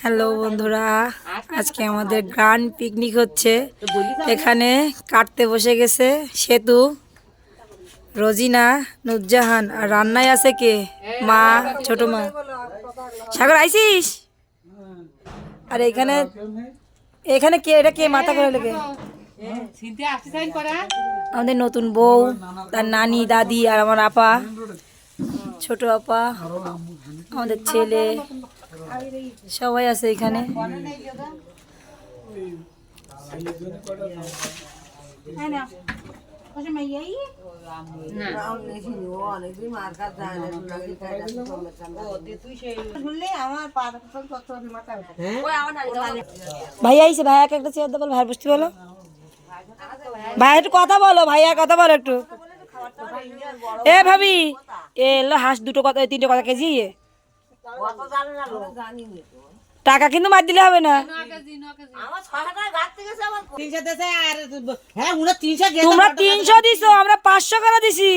Hello বন্ধুরা আজকে আমাদের গান পিকনিক হচ্ছে। এখানে কাটতে বসে গেছে সেতু রোজিনা নুরজাহান আর রান্নায় আছে কে? মা ছোট মা। সাগর আইসিস? আর এখানে এখানে কে এটা কে মাথা করে। লেগে আমাদের নতুন বউ তার নানি দাদি আর আমার আপা। ছোট আপা, আমাদের ছেলে, সবাই আছে এখানে। ভাইয়া আইসে ভাইয়াকে একটা চেয়ার দেবো ভাই বসতে বলো। ভাই একটু কথা বলো, ভাইয়া কথা বলো একটু। এ ভাবি এ এলো হাঁস দুটো কথা তিনটে কথা কেজি। টাকা কিন্তু মার দিলে হবে না। হ্যাঁ তোমরা তিনশো দিছো আমরা পাঁচশো করে দিছি।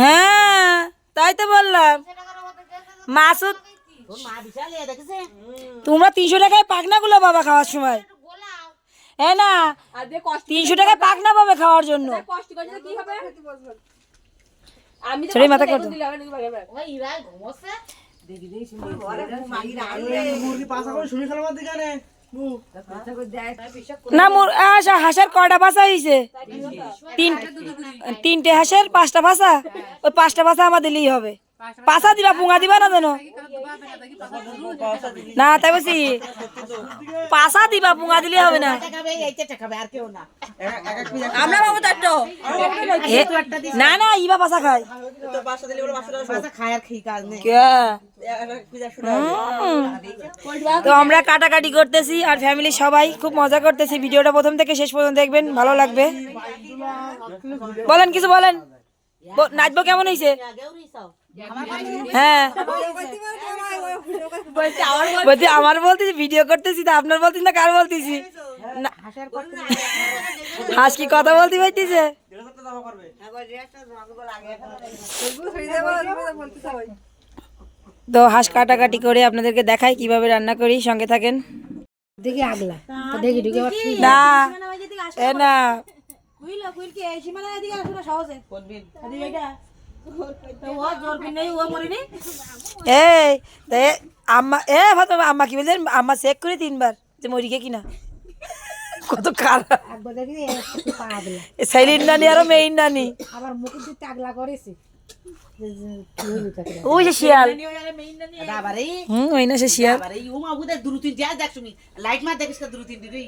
হ্যাঁ তাই তো বললাম। মাসুদ তোমরা তিনশো টাকায় পাকনা গুলো বাবা খাওয়ার সময়। হ্যাঁ না তিনশো টাকায় পাকনা পাবে খাওয়ার জন্য। ছেড়ে মাথা করতো ওই ইরা ঘুমোচ্ছে। না মোর হাঁসের কয়টা ভাষা হয়েছে তিন তিনটে হাঁসের পাঁচটা ভাষা ওই পাঁচটা ভাষা আমার দিলেই হবে। পাশা দিবা, পুঙা দিবা না যেন না, তাই বলছি পাশা দিবা, পুঙা দিলে হবে না। আমরা বাবু তার না না ইবা পাশা খায়। তো আমরা কাটাকাটি করতেছি আর ফ্যামিলি সবাই খুব মজা করতেছি। ভিডিওটা প্রথম থেকে শেষ পর্যন্ত দেখবেন, ভালো লাগবে। বলেন, কিছু বলেন। নাচবো কেমন হয়েছে হ্যাঁ। বলছি আমার বলতেছি ভিডিও করতেছি তো আপনার বলতেছি না কার বলতেছি? না। হাঁস কি কথা বলতে পারতেছে? তো হাঁস কাটাকাটি করে আপনাদেরকে দেখাই কীভাবে রান্না করি সঙ্গে থাকেন। দেখি আগলা দেখি ঢুকে না। এ না। এই আম্মা এ ভাত আম্মা কি বলছেন আম্মা চেক করে তিনবার যে মরিকে কিনা। কত খারাপ। সাইলিন নানি আর মেইন নানি। আবার মুখের দিকে আগলা করেছে। ওই যে শিয়াল। হুম ওই না সে শিয়াল। লাইট মার দেখিস দুরু তিন দিবি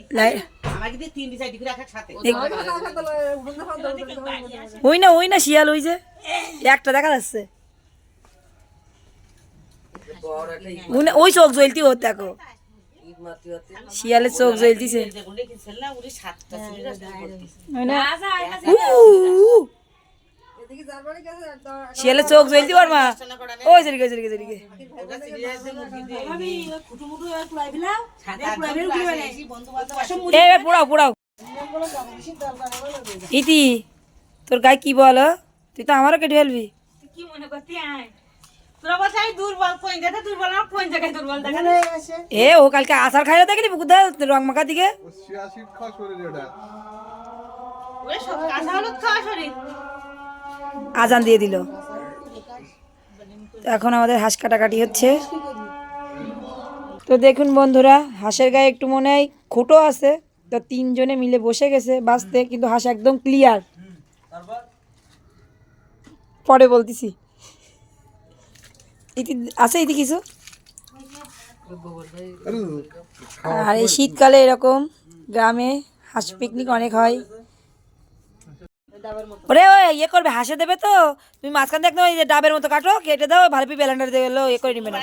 ওই না ওই না শিয়াল ওই যে একটা দেখা যাচ্ছে ওই চোখ জ্বলতি ও দেখো শিয়ালের চোখ জ্বলতিছে শিয়ালের চোখ জ্বলতি ওর মা ওই পোড়াও পোড়াও। ইতি তোর গায়ে কি বল তুই তো আমারও কেটে ফেলবি। এ ও কালকে আসার খাইলে দেখলি বুকুদা রং মাখা দিকে? আজান দিয়ে দিল। এখন আমাদের হাঁস কাটাকাটি হচ্ছে। তো দেখুন বন্ধুরা, হাঁসের গায়ে একটু মনে হয় খুঁটো আছে। তো তিনজনে মিলে বসে গেছে বাঁচতে, কিন্তু হাঁস একদম ক্লিয়ার পরে বলতেছি। আছে ইতি কিছু? আর এই শীতকালে এরকম গ্রামে হাঁস পিকনিক অনেক হয়। ওরে ওই ইয়ে করবে হাসে দেবে তো। তুমি মাঝখান থেকে ওই যে ডাবের মতো কাটো কেটে দাও ভালো পি বেলান্ডার দিয়ে গেলো ইয়ে করে নিবে না।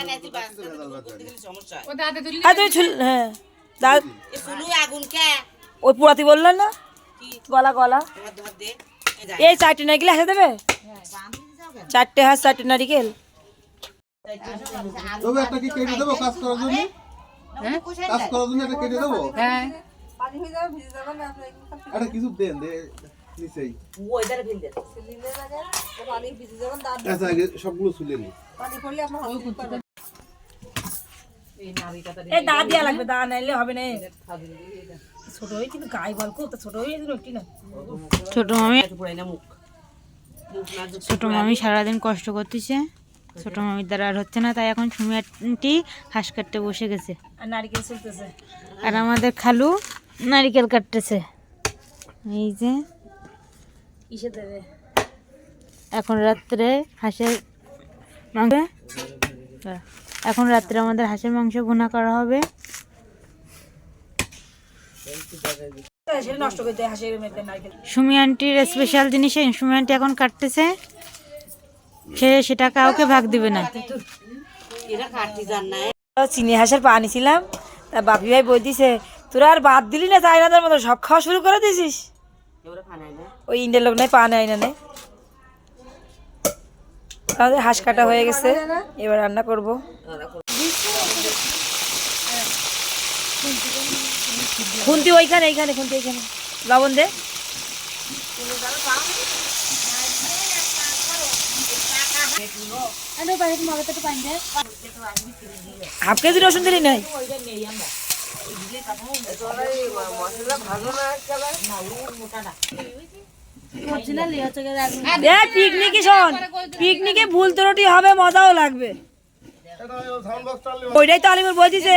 সমস্যা। আর তুমি ছুল হ্যাঁ। দা এ শুনু আগুন ওই পুরাতি বললেন না? গলা গলা। তোমার ধর দে। এই চারটে নারকেল হাসে দেবে? চারটে হাঁস চারটে নারিকেল। তবে একটা কি কেটে দেবো কাজ করার জন্য? কাজ করার জন্য একটা কেটে দেবো? হ্যাঁ। একটা কিছু দেন দে। নিচেই আচ্ছা আগে সবগুলো তুলে নি। এই দা দিয়া লাগবে দা নাইলে হবে না। ছোট হয়ে কিন্তু গায়ে বল তো ছোট হয়ে গেছিল না। ছোট মামি ছোট সারাদিন কষ্ট করতেছে। ছোট মামির দ্বারা আর হচ্ছে না তাই এখন সুমিয়াটি ঘাস কাটতে বসে গেছে। আর নারিকেল চলতেছে। আর আমাদের খালু নারিকেল কাটতেছে। এই যে দেবে। এখন রাত্রে হাঁসের মাংস এখন রাত্রে আমাদের হাঁসের মাংস ভুনা করা হবে। সুমি আন্টির স্পেশাল জিনিস এই সুমি আন্টি এখন কাটতেছে। সে সেটা কাউকে ভাগ দিবে না। চিনি হাঁসের পা আনিছিলাম তা বাপি ভাই বই দিছে তোরা আর বাদ দিলি না চাইনাদের মতো সব খাওয়া শুরু করে দিছিস ওই ইন্ডিয়ার লোক নাই পা নেয় না। নেই আমাদের হাঁস কাটা হয়ে গেছে। এবার রান্না করব। খুন্তি ওইখানে এইখানে খুন্তি এইখানে। লবণ দে। হাফ কেজি রসুন দিলি নাই। পিকনিকে ভুল ত্রুটি হবে, মজাও লাগবে। ওইটাই তো আলিমুর বলছিছে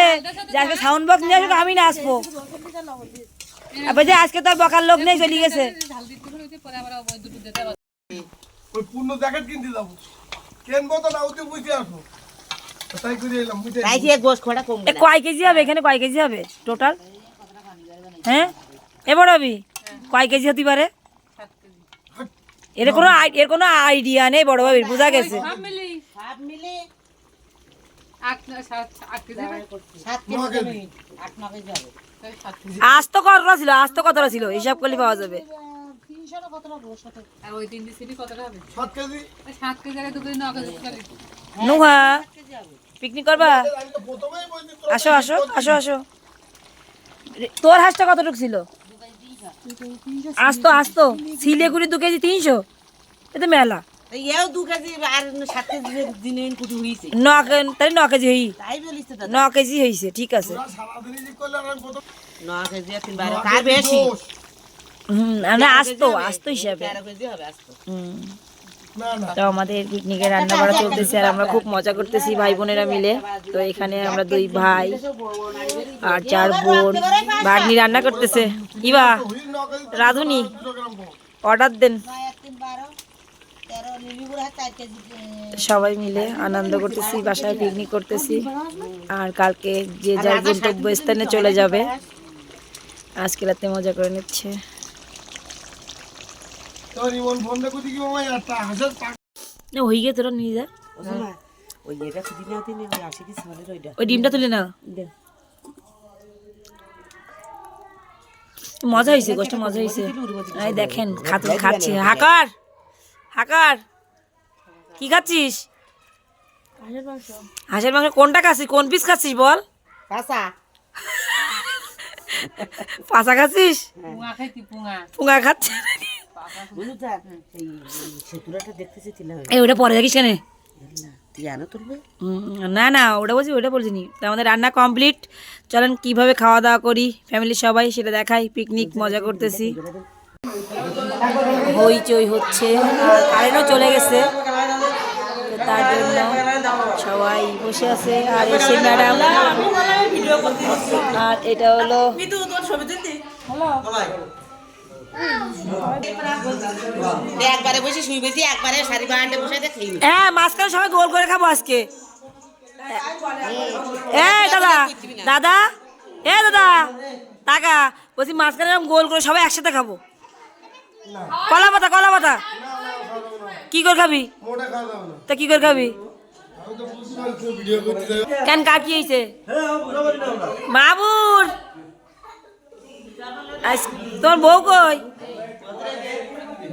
যে আজকে সাউন্ড বক্স নিয়ে আসুক, আমি নাচবো যে আজকে তো আর বকার লোক নেই, চলে গেছে। পূর্ণ জ্যাকেট কিনতে যাব। কেনবো তো না ওতে বুঝে আসব। কয় কেজি হবে এখানে? কয় কেজি হবে? টোটাল হ্যাঁ? এবার কয় কেজি হতে পারে? এর কোনো আই- এর কোনো আইডিয়া নেই বড় বোঝা গেছে। সাত কেজি হবে। কেজি হবে। আজ তো কতটা ছিল? আজ তো কতটা ছিল? হিসাব করলে পাওয়া যাবে। নুহা। পিকনিক করবা? আসো আসো আসো আসো। তোর হাঁসটা কতটুকু ছিল? আসতো আসতো। শিলিগুড়ি দু কেজি তিনশো? এটা মেলা। ঠিক আছে। আসতো আসতো হিসাবে। হুম। তো আমাদের পিকনিকে রান্না বাড়া চলতেছে আর আমরা খুব মজা করতেছি ভাই বোনেরা মিলে। তো এখানে আমরা দুই ভাই আর চার বোন। ভাগ্নি রান্না করতেছে। ইবা, রাধুনি অর্ডার দেন। সবাই মিলে আনন্দ করতেছি, বাসায় পিকনিক করতেছি। আর কালকে যে যার গন্তব্য স্থানে চলে যাবে। আজকে রাতে মজা করে নিচ্ছে তোর ইমন ফোন দেখো কি মামা একটা হাজার টাকা না হয়ে গিয়ে তোরা নিয়ে যা। ওই এটা দিন না দিন ওই আশি কি সালের ওইটা। ওই ডিমটা তুলে না মজা হয়েছে গোষ্ঠ মজা হয়েছে। এই দেখেন খাতুন খাচ্ছে হাকার! হাকার! কি খাচ্ছিস? হাঁসের মাংস। কোনটা খাচ্ছিস? কোন পিস খাচ্ছিস বল? কাঁচা পাশা খাচ্ছিস? পুঙ্গা খাচ্ছে বুঝলি তো এই ওটা পরে দেখিস কেন? না না ওটা বলছি ওটা বলছিনি তো আমাদের রান্না কমপ্লিট চলেন কীভাবে খাওয়া দাওয়া করি? ফ্যামিলির সবাই সেটা দেখাই পিকনিক মজা করতেছি। হইচই হচ্ছে। আর কারেন্টও চলে গেছে। তো তার জন্য সবাই বসে আছে। আর এসে ম্যাডাম আর এটা হলো একবারে বসে শুই বেশি একবারে শাড়ি বাহান্ডে বসে দেখি হ্যাঁ মাঝখানে সবাই গোল করে খাব আজকে। এ দাদা দাদা এ দাদা টাকা। বলছি মাঝখানে গোল করে সবাই একসাথে খাব। কলা পাতা কলা পাতা। কি করে খাবি? মোটা খাওয়া যাবে না তা কি করে খাবি? কেন কার কি হয়েছে? মাবুর আজ- তোর বউ কই?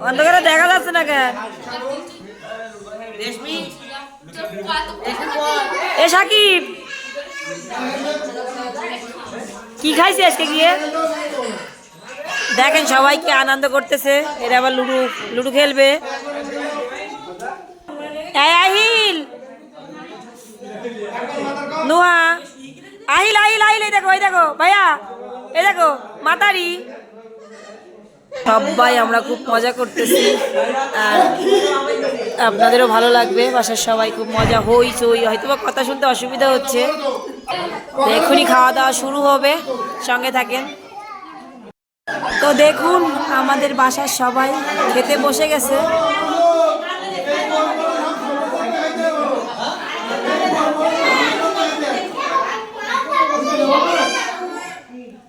অন্ধকারে দেখা যাচ্ছে না কেন? এ সাকিব। কি খাইছি আজকে গিয়ে? দেখেন সবাইকে আনন্দ করতেছে এরা আবার লুডু লুডু খেলবে। আহিল। নোয়া আহিল আহিল আহিল, এই দেখো এই দেখো, ভাইয়া, এই দেখো, মাতারি। সবাই আমরা খুব মজা করতেছি। আর আপনাদেরও ভালো লাগবে, বাসার সবাই খুব মজা, হই চই হয়তো বা কথা শুনতে অসুবিধা হচ্ছে। এখনই খাওয়া দাওয়া শুরু হবে, সঙ্গে থাকেন। তো দেখুন, আমাদের বাসার সবাই খেতে বসে গেছে।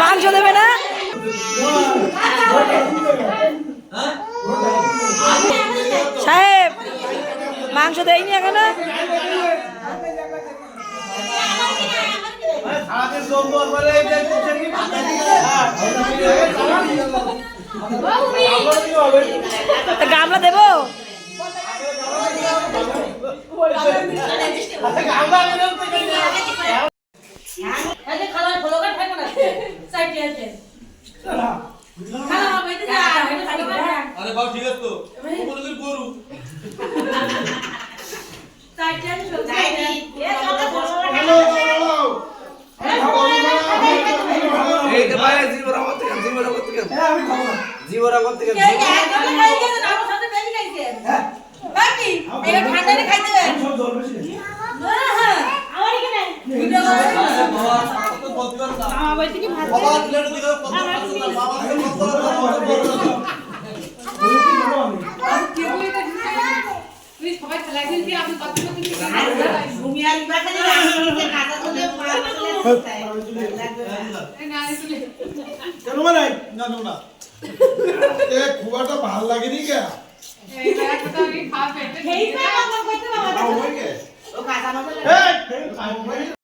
মাংস দেবে না? সাহেব মাংস দেয়নি এখনও? তা গামলা দেবো? আরে বাবা ঠিক আছে তো। গরু এই জীবরা করতে গেল জীবরা করতে গেল জীবরা করতে গেল বাবা তো বলতে পারো না বাবা দিলে তো দিলে কত কত বাবা কত কত ঘুমিয়ে আসবা খালি রাস্তাতে কাঁচা তুলে পা তুলে কেন মানে না না না এ খুব একটা ভালো লাগেনি কে খাওয়া